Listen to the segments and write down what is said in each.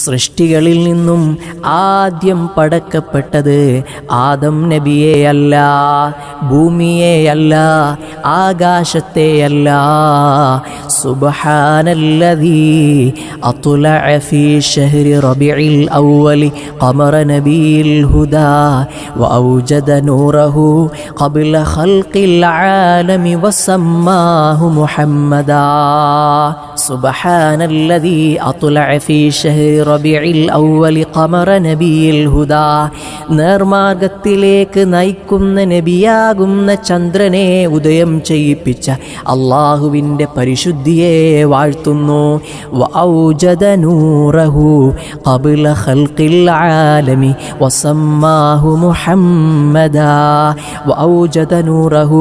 സൃഷ്ടികളിൽ നിന്നും ആദ്യം പടക്കപ്പെട്ടത് ആദം നബിയെയല്ല ഭൂമിയെയല്ല ആകാശത്തെയല്ല സുബഹാനല്ലദീ അത്തുലഅ ഫീ ശഹ്രി റബീഇൽ അവ്വലി ഖമറ നബിയിൽ ഹുദാ وأوجد نوره قبل خلق العالم وسماه محمدا سبحان الذي أطلع في شهر ربيع الأول قمر نبي الهدى നേർമാർഗത്തിലേക്ക് നയിക്കുന്ന നബിയാകുന്ന ചന്ദ്രനെ ഉദയം ചെയ്യിപ്പിച്ച അള്ളാഹുവിൻ്റെ പരിശുദ്ധിയെ വാഴ്ത്തുന്നു വഔജദ നൂറഹു قبل خلق العالم وسماه محمدا وأوجد نوره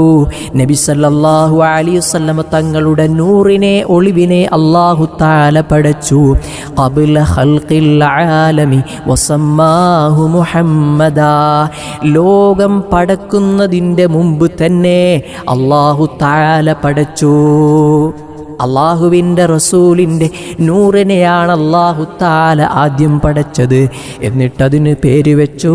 നബി സല്ലല്ലാഹു അലൈഹി വസല്ലം തങ്ങളുടെ നൂറിനെ ഒളിവിനെ അള്ളാഹു താല പടച്ചു ആലമി മുഹമ്മദ. ലോകം പടക്കുന്നതിന്റെ മുമ്പ് തന്നെ അള്ളാഹു താല പടച്ചു അള്ളാഹുവിന്റെ റസൂലിന്റെ നൂറിനെയാണ് അള്ളാഹു താല ആദ്യം പടച്ചത് എന്നിട്ടതിന് പേര് വെച്ചു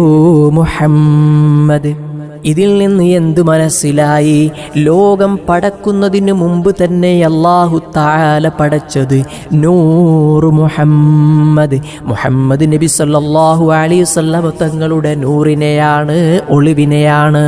മുഹമ്മദ്. ഇതിൽ നിന്ന് എന്തു മനസ്സിലായി? ലോകം പടക്കുന്നതിന് മുമ്പ് തന്നെ അള്ളാഹു താല പടച്ചത് നൂറ് മുഹമ്മദ്. മുഹമ്മദ് നബി സല്ലല്ലാഹു അലൈഹി വസല്ലം തങ്ങളുടെ നൂറിനെയാണ് ഒളിവിനെയാണ്.